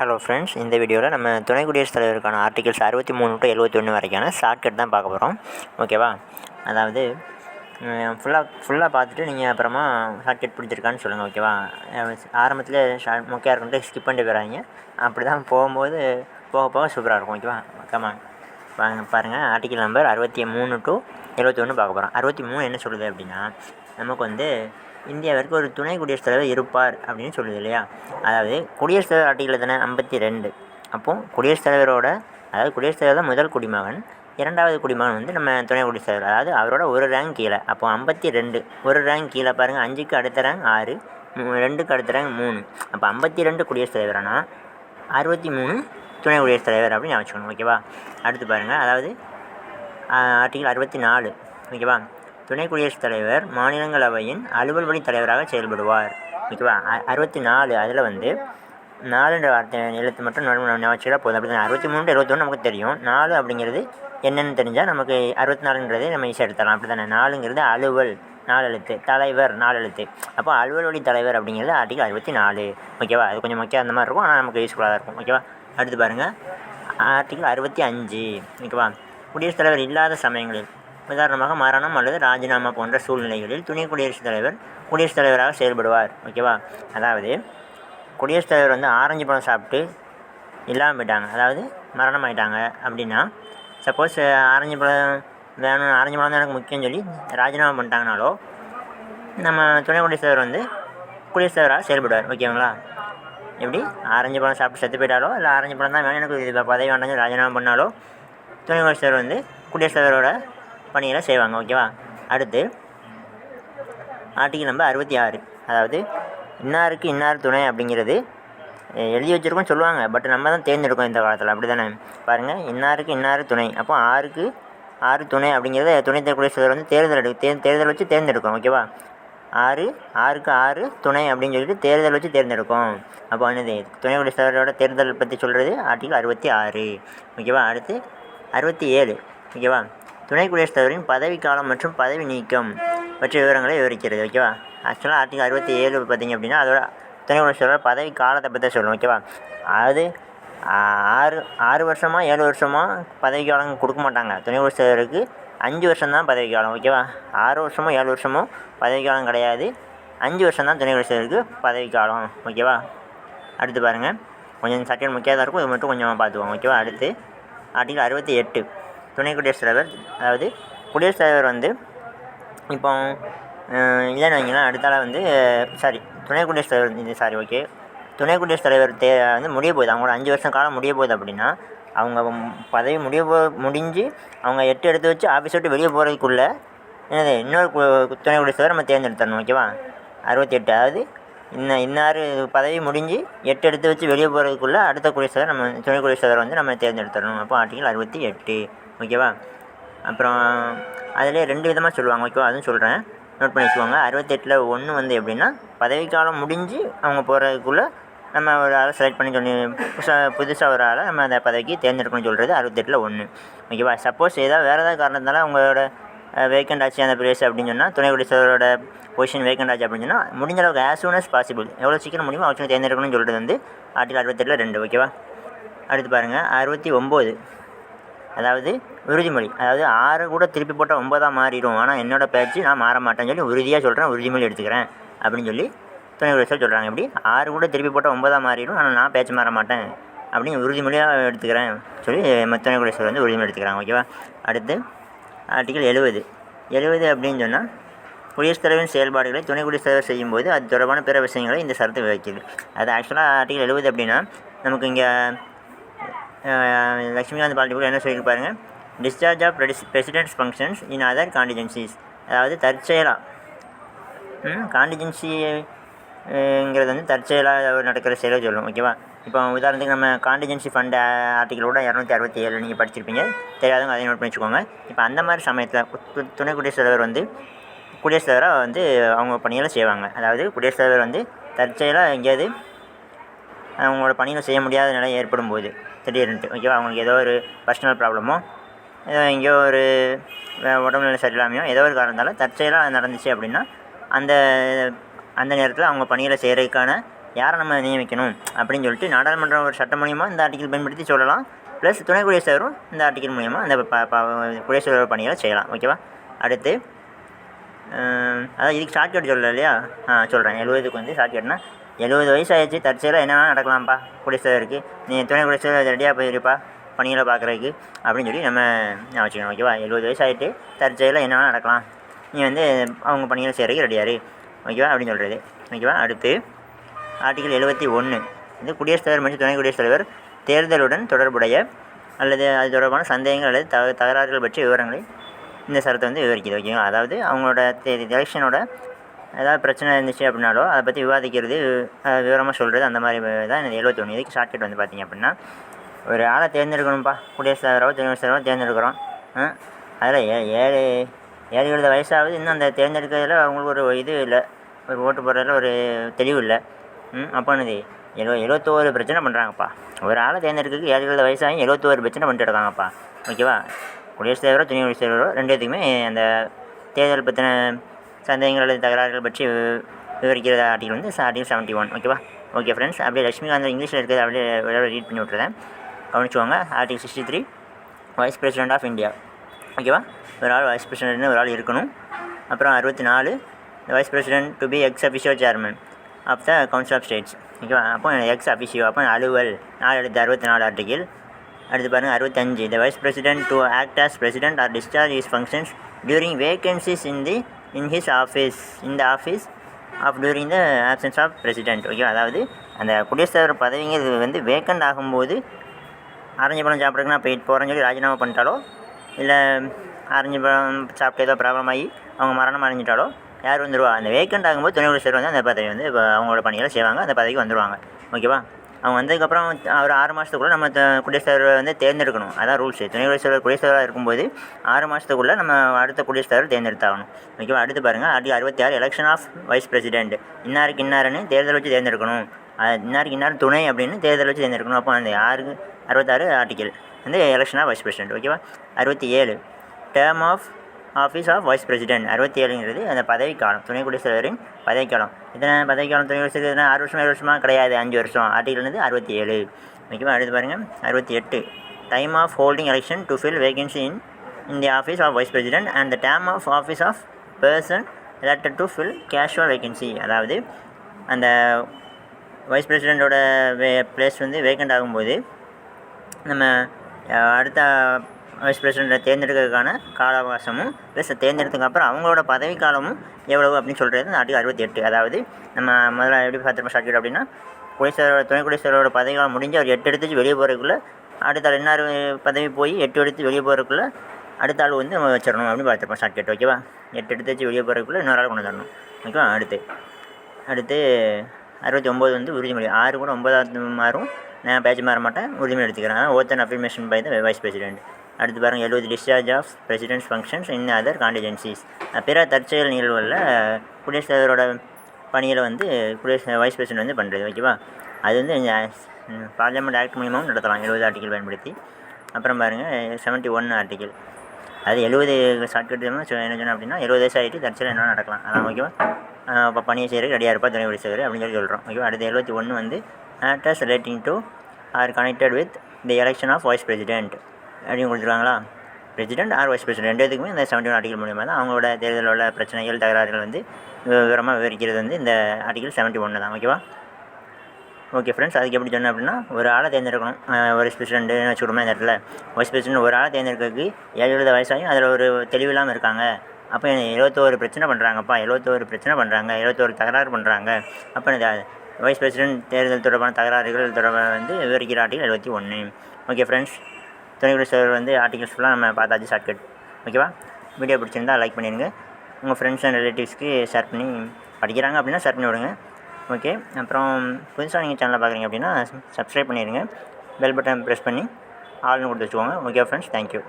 Hello friends இந்த வீடியோவில் நம்ம துணை குடியரசுத் தலைவருக்கான ஆர்டிகல்ஸ் அறுபத்தி மூணு டு எழுபத்தி ஒன்று வரைக்கான ஷார்ட்கட் தான் பார்க்க போகிறோம் ஓகேவா அதாவது ஃபுல்லாக ஃபுல்லாக பார்த்துட்டு நீங்கள் அப்புறமா ஷார்ட்கட் பிடிச்சிருக்கான்னு சொல்லுங்கள் ஓகேவா ஆரம்பத்தில் ஷார்ட் மொக்கையாக இருக்குன்ட்டு ஸ்கிப் பண்ணிட்டு போயிடாதீங்க அப்படி தான் போகும்போது போக போக சூப்பராக இருக்கும் ஓகேவா கமான் வாங்க பாருங்கள் ஆர்டிகல் நம்பர் அறுபத்தி மூணு டு எழுபத்தி ஒன்று பார்க்க போகிறோம் அறுபத்தி மூணு என்ன சொல்லுது அப்படின்னா நமக்கு வந்து இந்தியாவிற்கு ஒரு துணை குடியரசுத் தலைவர் இருப்பார் அப்படின்னு சொல்லுது இல்லையா? அதாவது குடியரசுத் தலைவர் ஆர்டிகல் தானே ஐம்பத்தி ரெண்டு. அப்போது குடியரசுத் தலைவரோட அதாவது குடியரசுத் தலைவர் தான் முதல் குடிமகன். இரண்டாவது குடிமகன் வந்து நம்ம துணை குடியரசுத் தலைவர். அதாவது அவரோட ஒரு ரேங்க் கீழே. அப்போ ஐம்பத்தி ரெண்டு. ஒரு ரேங்க் கீழே பாருங்கள் அஞ்சுக்கு அடுத்த ரேங்க் ஆறு. மூ- ரெண்டுக்கு அடுத்த ரேங்க் மூணு. அப்போ ஐம்பத்தி ரெண்டு குடியரசுத் தலைவரானா? அறுபத்தி மூணு துணை குடியரசுத் தலைவர் அப்படின்னு ஞாபகம் ஓகேவா? அடுத்து பாருங்கள் அதாவது ஆர்டிகல் அறுபத்தி நாலு. ஓகேவா? துணை குடியரசுத் தலைவர் மாநிலங்களவையின் அலுவல் வழி தலைவராக செயல்படுவார். ஓகேவா? அ- அறுபத்தி நாலு அதில் வந்து நாலுன்ற வார்த்தை எழுத்து மட்டும் வச்சுட்டா போதும். அப்படி அறுபத்தி மூணு எழுபத்தொன்று நமக்கு தெரியும். நாலு அப்படிங்கிறது என்னென்னு தெரிஞ்சால் நமக்கு அறுபத்தி நாலுன்றது நம்ம ஈஸியாக எடுத்துடலாம். அப்படி தானே நாலுங்கிறது அலுவல் நாலு எழுத்து. தலைவர் நாலு எழுத்து. அப்போ அலுவல் வழி தலைவர் அப்படிங்கிறது ஆர்டிகல் அறுபத்தி நாலு ஓகேவா? அது கொஞ்சம் முக்கியம் அந்த மாதிரி இருக்கும். ஆனால் நமக்கு யூஸ்ஃபுல்லாக இருக்கும். ஓகேவா? அடுத்து பாருங்கள் ஆர்டிகல் அறுபத்தி அஞ்சு. ஓகேவா? குடியரசுத் தலைவர் இல்லாத சமயங்களில் உதாரணமாக மரணம் அல்லது ராஜினாமா போன்ற சூழ்நிலைகளில் துணை குடியரசுத் தலைவர் குடியரசுத் தலைவராக செயல்படுவார். ஓகேவா அதாவது குடியரசுத் தலைவர் வந்து ஆரஞ்சு பழம் சாப்பிட்டு இல்லாமல் போயிட்டாங்க. அதாவது மரணம் ஆயிட்டாங்க அப்படின்னா சப்போஸ் ஆரஞ்சு பழம் வேணும் ஆரஞ்சு பழம் தான் எனக்கு முக்கியம்னு சொல்லி ராஜினாமா பண்ணிட்டாங்கனாலோ நம்ம துணை குடியரசுத் தலைவர் வந்து குடியரசுத் தலைவராக செயல்படுவார். ஓகேங்களா எப்படி? ஆரஞ்சு பழம் சாப்பிட்டு செத்து போயிட்டாலோ இல்லை ஆரஞ்சு பழம் தான் வேணும் எனக்கு இது பதவி வேண்டாம் ராஜினாமா பண்ணாலோ துணை குடியரசுத் தலைவர் வந்து குடியரசுத் தலைவரோட பணிகளை செய்வாங்க ஓகேவா அடுத்து ஆர்டிகல் நம்பர் அறுபத்தி ஆறு. அதாவது இன்னாருக்கு இன்னார் துணை அப்படிங்கிறது எழுதி வச்சுருக்கோம் சொல்லுவாங்க பட் நம்ம தான் தேர்ந்தெடுக்கோம் இந்த காலத்தில் அப்படி தானே பாருங்கள் இன்னாருக்கு இன்னார் துணை. அப்போ ஆறுக்கு ஆறு துணை அப்படிங்கிறத துணை தரக்கூடிய சிலர் வந்து தேர்தல் எடு தே தேர்தல் வச்சு தேர்ந்தெடுக்கும் ஓகேவா ஆறு ஆறுக்கு ஆறு துணை அப்படின்னு சொல்லிட்டு தேர்தல் வச்சு தேர்ந்தெடுக்கும். அப்போ என்னது? துணை சிலரோட தேர்தல் பற்றி சொல்கிறது ஆர்டிகல் அறுபத்தி ஆறு. ஓகேவா அடுத்து அறுபத்தி ஏழு. ஓகேவா துணை குடியரசுத் தலைவரின் பதவிக்காலம் மற்றும் பதவி நீக்கம் பற்றிய விவரங்களை விவரிக்கிறது ஓகேவா ஆக்சுவலாக ஆர்டிகல் அறுபத்தி ஏழு பார்த்தீங்க அப்படின்னா அதோட துணை குடியரசுத் தலைவர் பதவி காலத்தை பற்றி தான் சொல்லணும் ஓகேவா அது ஆறு ஆறு வருஷமாக ஏழு வருஷமாக பதவி காலம் கொடுக்க மாட்டாங்க. துணை குடியரசுத் தலைவருக்கு அஞ்சு வருஷம் தான் பதவி காலம் ஓகேவா ஆறு வருஷமோ ஏழு வருஷமோ பதவி காலம் கிடையாது. அஞ்சு வருஷம் தான் துணை குடியரசுத் தலைவருக்கு பதவி காலம் ஓகேவா அடுத்து பாருங்கள் கொஞ்சம் சட்டம் முக்கியதாக இருக்கும் இது மட்டும் கொஞ்சமாக பார்த்துவோம் ஓகேவா அடுத்து ஆர்டிகல் அறுபத்தி எட்டு துணை குடியரசுத் தலைவர் அதாவது குடியரசுத் தலைவர் வந்து இப்போ இல்லைன்னு வைங்களேன் அடுத்தால வந்து சாரி துணை குடியரசுத் தலைவர் இது சாரி ஓகே துணை குடியரசுத் தலைவர் தே வந்து முடிய போகுது. அவங்களோட அஞ்சு வருஷம் காலம் முடிய போகுது அப்படின்னா அவங்க பதவி முடிய போ முடிஞ்சு அவங்க எட்டு எடுத்து வச்சு ஆஃபீஸ் விட்டு வெளியே போகிறதுக்குள்ளே என்னது இன்னொரு துணை குடியரசுத் தலைவர் நம்ம தேர்ந்தெடுத்துடணும் ஓகேவா அறுபத்தி எட்டு அதாவது இன்ன இன்னார் பதவி முடிஞ்சு எட்டு எடுத்து வச்சு வெளியே போகிறதுக்குள்ளே அடுத்த குடியரசுத் தலைவர் நம்ம துணை குடியரசுத் தலைவர் வந்து நம்ம தேர்ந்தெடுத்துடணும். அப்போ ஆர்டிகல் அறுபத்தி எட்டு. ஓகேவா அப்புறம் அதிலே ரெண்டு விதமாக சொல்லுவாங்க ஓகேவா அதுவும் சொல்கிறேன் நோட் பண்ணி வச்சுக்கோங்க. அறுபத்தெட்டில் ஒன்று வந்து எப்படின்னா பதவிக்காலம் முடிஞ்சு அவங்க போகிறதுக்குள்ளே நம்ம ஒரு ஆளை செலக்ட் பண்ணி சொல்லி புதுசாக புதுசாக ஒரு ஆளை நம்ம அந்த பதவிக்கு தேர்ந்தெடுக்கணும்னு சொல்கிறது அறுபத்தெட்டில் ஒன்று ஓகேவா சப்போஸ் ஏதாவது வேறு ஏதாவது காரணத்தினால அவங்களோட வேக்கண்ட் ஆச்சு அந்த பிளேஸ் அப்படின்னு சொன்னால் துணை குடிசரோட பொசிஷன் வேக்கண்ட் ஆச்சு அப்படின்னு சொன்னால் முடிஞ்ச அளவுக்கு ஆஸ் சூன் அஸ் பாசிபிள் எவ்வளோ சீக்கிரம் முடியுமோ அவசியம் தேர்ந்தெடுக்கணும்னு சொல்கிறது வந்து ஆர்டிகல் அறுபத்தெட்டில் ரெண்டு ஓகேவா அடுத்து பாருங்கள் அறுபத்தி ஒம்பது. அதாவது உறுதிமொழி. அதாவது ஆறு கூட திருப்பி போட்டால் ஒன்பதாக மாறிடும். ஆனால் என்னோட பேச்சு நான் மாற மாட்டேன்னு சொல்லி உறுதியாக சொல்கிறேன் உறுதிமொழி எடுத்துக்கிறேன் அப்படின்னு சொல்லி துணை குடியரசர் சொல்கிறாங்க எப்படி? ஆறு கூட திருப்பி போட்டால் ஒன்பதாக மாறிடும். ஆனால் நான் பேச்சு மாற மாட்டேன் அப்படின்னு உறுதிமொழியாக எடுத்துக்கிறேன் சொல்லி துணை குடியரசர் வந்து உறுதிமொழி எடுத்துக்கிறாங்க. ஓகேவா? அடுத்து ஆர்டிகல் எழுபது. எழுபது அப்படின்னு சொன்னால் குடியரசுத் தலைவரின் செயல்பாடுகளை துணை குடியரசுத் தலைவர் செய்யும்போது அது தொடர்பான பிற விஷயங்களை இந்த சரத்து விவரிக்குது அது ஆக்சுவலாக ஆர்டிகல் எழுபது அப்படின்னா நமக்கு இங்கே லக்ஷ்மிகாந்த் பாலிட்டி என்ன சொல்லியிருப்பாருங்க discharge of president's functions in other contingencies அதாவது தற்செயலாக காண்டிஜென்சிங்கிறது வந்து தற்செயலாக நடக்கிற செயலை சொல்லும் ஓகேவா இப்போ உதாரணத்துக்கு நம்ம காண்டிஜென்சி ஃபண்ட் ஆர்டிகளோட இரநூத்தி அறுபத்தி ஏழு நீங்கள் படிச்சிருப்பீங்க. தெரியாதவங்க அதை நோட் பண்ணி வச்சுக்கோங்க இப்போ அந்த மாதிரி சமயத்தில் துணை குடியரசுத் தலைவர் வந்து குடியரசுத் தலைவராக வந்து அவங்க பணிகளை செய்வாங்க. அதாவது குடியரசுத் தலைவர் வந்து தற்செயலாக எங்கேயாவது அவங்களோட பணிகளை செய்ய முடியாத நிலை ஏற்படும் போது. திடீர்னுட்டு ஓகேவா அவங்களுக்கு ஏதோ ஒரு பர்சனல் ப்ராப்ளமோ ஏதோ எங்கேயோ ஒரு உடம்பு நிலை சரியில்லாமையோ ஏதோ ஒரு காரணத்தால் தற்செயலாக நடந்துச்சு அப்படின்னா அந்த அந்த நேரத்தில் அவங்க பணியில் செய்கிறதுக்கான யாரை நம்ம நியமிக்கணும் அப்படின்னு சொல்லிட்டு நாடாளுமன்றம் ஒரு சட்டம் மூலியமாக இந்த ஆர்டிக்கல் பயன்படுத்தி சொல்லலாம். ப்ளஸ் துணை குடியரசுத் தலைவரும் இந்த ஆர்டிக்கல் மூலியமாக அந்த ப தலைவர் பணிகளை செய்யலாம். ஓகேவா அடுத்து அதான் இதுக்கு ஷார்ட்கட் சொல்லல இல்லையா? ஆ சொல்கிறேன் எழுபதுக்கு வந்து ஷார்ட்கட்னா எழுபது வயசு ஆயிடுச்சு தற்செயலாக என்ன வேணால் நடக்கலாம்ப்பா. குடியரசுத் தலைவருக்கு நீ துணை குடிசை ரெடியாக போயிருப்பா. பணிகளை பார்க்குறதுக்கு. அப்படின்னு சொல்லி நம்ம ஞாபகம் வச்சுக்கணும் ஓகேவா? எழுபது வயசு ஆகிட்டு தற்செயலாக என்ன வேணால் நடக்கலாம். நீ வந்து அவங்க பணிகளை செய்கிறதுக்கு ரெடியாரு ஓகேவா? அப்படின்னு சொல்கிறது ஓகேவா? அடுத்து ஆர்டிகல் எழுபத்தி ஒன்று இது குடியரசுத் தலைவர் மற்றும் துணை குடியரசுத் தலைவர் தேர்தலுடன் தொடர்புடைய அல்லது அது தொடர்பான சந்தேகங்கள் அல்லது தக தகராறுகள் பற்றிய விவரங்களை இந்த சரத்தை வந்து விவரிக்குது ஓகேங்களா அதாவது அவங்களோட எலெக்ஷனோட ஏதாவது பிரச்சனை இருந்துச்சு அப்படின்னாலோ அதை பற்றி விவாதிக்கிறது விவரமாக சொல்கிறது அந்த மாதிரி தான் இந்த எழுபத்தி ஒன்று இதுக்கு ஷார்ட்கட் வந்து பார்த்தீங்க அப்படின்னா ஒரு ஆளை தேர்ந்தெடுக்கணும்ப்பா குடியரசுத் தலைவரோ துணை குடியரசுத் தலைவரோ தேர்ந்தெடுக்கிறோம். அதில் ஏ ஏழு ஏழு எழுபது வயசாவது இன்னும் அந்த தேர்ந்தெடுக்கிறதுல அவங்களுக்கு ஒரு இது இல்லை. ஒரு ஓட்டு போடுறதுல ஒரு தெளிவு இல்லை. ம் அப்போ என்னது? எழுவ எழுபத்தோரு பிரச்சனை பண்ணுறாங்கப்பா ஒரு ஆளை தேர்ந்தெடுக்கிறதுக்கு ஏழு எழுபது வயசாகி எழுபத்தோரு பிரச்சனை பண்ணிட்டு இருக்காங்கப்பா. ஓகேவா? குடியரசுத் தலைவரோ துணை குடியரசுத் தலைவரோ ரெண்டு பேத்துக்குமே அந்த தேர்தல் பற்றின சந்தேகங்கள் அல்லது தகராறுகள் பற்றி வி- விவரிக்கிற ஆர்டிகல் வந்து ஆர்டிகல் செவன்ட்டி ஒன் ஓகேவா ஓகே ஃப்ரெண்ட்ஸ் அப்படியே லட்சுமிகாந்த் இங்கிலீஷில் இருக்கிறது அப்படியே ரீட் பண்ணி விட்டுறேன். கவனிச்சுவாங்க article sixty three vice president of India ஓகேவா ஒரு ஆள் வைஸ் பிரசிடென்ட்னு ஒரு ஆள் இருக்கணும். அப்புறம் அறுபத்தி நாலு vice president to be ex officio chairman of the council of states ஓகேவா அப்போ எக்ஸ் அஃபிஷியோ அப்போ அலுவல். நாலு அடுத்து அறுபத்தி நாலு ஆர்டிகிள் அடுத்து பாருங்கள் அறுபத்தஞ்சு. The vice president to act as president or discharge is functions during vacancies in the in his office இந்த office of during the absence of president okay அதாவது அந்த குடியரசுத் தலைவர் பதவிங்கிறது வந்து வேக்கண்ட் ஆகும்போது ஆரஞ்சு பழம் சாப்பிட்றதுக்கு நான் போயிட்டு போகிறேன்னு சொல்லி ராஜினாமா பண்ணிட்டாலோ இல்லை ஆரஞ்சு பழம் சாப்பிட்டு ஏதோ ப்ராப்ளம் ஆகி அவங்க மரணம் அடைஞ்சிட்டாலோ யார் வந்துடுவா அந்த வேக்கண்ட் ஆகும்போது துணை குடியரசு வந்து அந்த பதவி வந்து இப்போ அவங்களோட பணிகளை செய்வாங்க அந்த பதவிக்கு வந்துடுவாங்க ஓகேவா அவங்க வந்ததுக்கப்புறம் ஒரு ஆறு மாதத்துக்குள்ளே நம்ம த- குடியரசுத் தலைவரை வந்து தேர்ந்தெடுக்கணும். அதான் ரூல்ஸு துணை குடியரசுத் தலைவர் குடியரசுத் தலைவராக இருக்கும்போது ஆறு மாதத்துக்குள்ளே நம்ம அடுத்த குடியரசுத் தலைவர் தேர்ந்தெடுத்தாகணும். ஓகேவா அடுத்து பாருங்கள் அடி அறுபத்தி ஆறு எலெக்ஷன் ஆஃப் வைஸ் பிரசிடென்ட் இன்னாருக்கு இன்னாருன்னு தேர்தல் வச்சு தேர்ந்தெடுக்கணும். அது இன்னாருக்கு இன்னார் துணை அப்படின்னு தேர்தல் வச்சு தேர்ந்தெடுக்கணும். அப்போ அந்த ஆறு அறுபத்தாறு ஆர்டிக்கல் வந்து எலெக்ஷன் ஆஃப் வைஸ் பிரசிடென்ட் ஓகேவா அறுபத்தி ஏழு. Term of office of vice president அறுபத்தி ஏழுங்கிறது அந்த பதவிக்காலம். துணை குடியரசுத் தலைவரின் பதவிக்காலம். இத்தனை பதவிக்காலம் துணை குடியரசுத் தலைவர் ஆறு வருஷம் ஏழு வருஷமாக கிடையாது. அஞ்சு வருஷம். ஆர்டிகல் வந்து அறுபத்தி ஏழு முக்கியமாக அடுத்து பாருங்கள் அறுபத்தி எட்டு time of holding election to fill vacancy in in the office of vice president and the term of office of person elected to fill casual vacancy அதாவது அந்த வைஸ் பிரசிடெண்ட்டோட வே பிளேஸ் வந்து வேக்கண்ட் ஆகும்போது நம்ம அடுத்த வைஸ் பிரசிடெண்ட்டை தேர்ந்தெடுக்கிறதுக்கான கால அவகாசமும் ப்ளஸ் தேர்ந்தெடுத்ததுக்கப்புறம் அவங்களோட பதவி காலமும் எவ்வளவு அப்படின்னு சொல்கிறது நாட்டுக்கு அறுபத்தி எட்டு. அதாவது நம்ம முதல்ல எப்படி பார்த்துருப்போம் ஷார்ட்கட் அப்படின்னா குடியரசுத் துணை குடியரசுத் தலைவரோட பதவி காலம் முடிஞ்சு அவர் எட்டு எடுத்து வெளியே போகிறதுக்குள்ளே அடுத்த ஆள் பதவி போய் எட்டு எடுத்து வெளியே போகிறதுக்குள்ளே அடுத்த ஆள் வந்து நம்ம வச்சிடணும் அப்படின்னு பார்த்துருப்போம் ஷார்ட்கட் ஓகேவா? எட்டு எடுத்து வச்சு வெளியே போகிறதுக்குள்ளே இன்னொரு ஆள் கொண்டு வரணும் ஓகேவா? அடுத்து. அடுத்து அறுபத்தி ஒம்பது வந்து உறுதிமொழி. ஆறு கூட ஒன்பதாவது மாறும். நான் பேச்சு மாற மாட்டேன். உறுதிமொழி எடுத்துக்கிறேன். அதான் oath by the vice president அடுத்து பாருங்கள் எழுபது discharge of president's functions in other contingencies பிற தற்செயல் நிகழ்வுகளில் குடியரசுத் தலைவரோட பணிகளை வந்து குடியரசு வைஸ் பிரசிடென்ட் வந்து பண்ணுறது ஓகேவா அது வந்து பார்லிமெண்ட் ஆக்ட் மூலியமாகவும் நடத்தலாம். எழுபது ஆர்டிக்கல் பயன்படுத்தி. அப்புறம் பாருங்கள் செவன்ட்டி ஒன் ஆர்டிக்கல் அது எழுபது ஷார்ட்கட் என்ன சொன்னோம் அப்படின்னா எழுபது வயசு ஆகிட்டு தற்செயல் என்ன நடக்கலாம். அதான் ஓகேவா இப்போ பணியை செய்கிறதுக்கு ரெடியாக இருப்பா துணை குடிசவர் அப்படின்னு சொல்லி சொல்கிறோம் ஓகேவா அடுத்து எழுபத்தி ஒன்று வந்து actors relating to or connected with the election of vice president அப்படின்னு கொடுத்துருவாங்களா? பிரசிடென்ட் ஆர் வைஸ் பிரசிடென்ட் ரெண்டு இதுக்குமே இந்த செவன்டி ஒன் ஆர்டிகல் மூலியமாக தான் அவங்களோட தேர்தலோட பிரச்சனைகள் தகராறுகள் வந்து விவரமாக விவரிக்கிறது வந்து இந்த ஆர்டிகல் செவன்ட்டி ஒன்று தான். ஓகேவா ஓகே ஃப்ரெண்ட்ஸ் அதுக்கு எப்படி சொன்னேன் அப்படின்னா ஒரு ஆளை தேர்ந்தெடுக்கணும். ஒரு வைஸ் பிரசிடென்ட்னு வச்சுக்கிட்டோமே இந்த இடத்துல. வைஸ் பிரசிடென்ட் ஒரு ஆளை தேர்ந்தெடுக்கிறதுக்கு ஏழு எழுபது வயசாயும் அதில் ஒரு தெளிவில்லாமல் இருக்காங்க. அப்போ எழுபத்தோரு பிரச்சனை பண்ணுறாங்கப்பா எழுபத்தோரு பிரச்சனை பண்ணுறாங்க எழுபத்தோரு தகராறு பண்ணுறாங்க அப்போ இந்த வைஸ் பிரசிடென்ட் தேர்தல் தொடர்பான தகராறுகள் தொடர்பாக வந்து விவரிக்கிற ஆர்டிகல் எழுபத்தி ஒன்று ஓகே ஃப்ரெண்ட்ஸ் துணைக்குடி குடியரசுத் வந்து ஆர்டிகல்ஸ் ஃபுல்லாக நம்ம பார்த்தாச்சு ஷார்ட்கட் ஓகேவா வீடியோ பிடிச்சிருந்தா லைக் பண்ணிடுங்க உங்கள் ஃப்ரெண்ட்ஸ் அண்ட் ரிலேட்டிவ்ஸ்க்கு ஷேர் பண்ணி படிக்கிறாங்க அப்படின்னா ஷேர் பண்ணி விடுங்க. ஓகே அப்புறம் புதுசாக நீங்கள் சேனலை பார்க்குறீங்க அப்படின்னா சப்ஸ்கிரைப் பண்ணிடுங்க பெல் பட்டன் ப்ரெஸ் பண்ணி ஆல்னு கொடுத்து வச்சுக்கோங்க. Okay friends thank you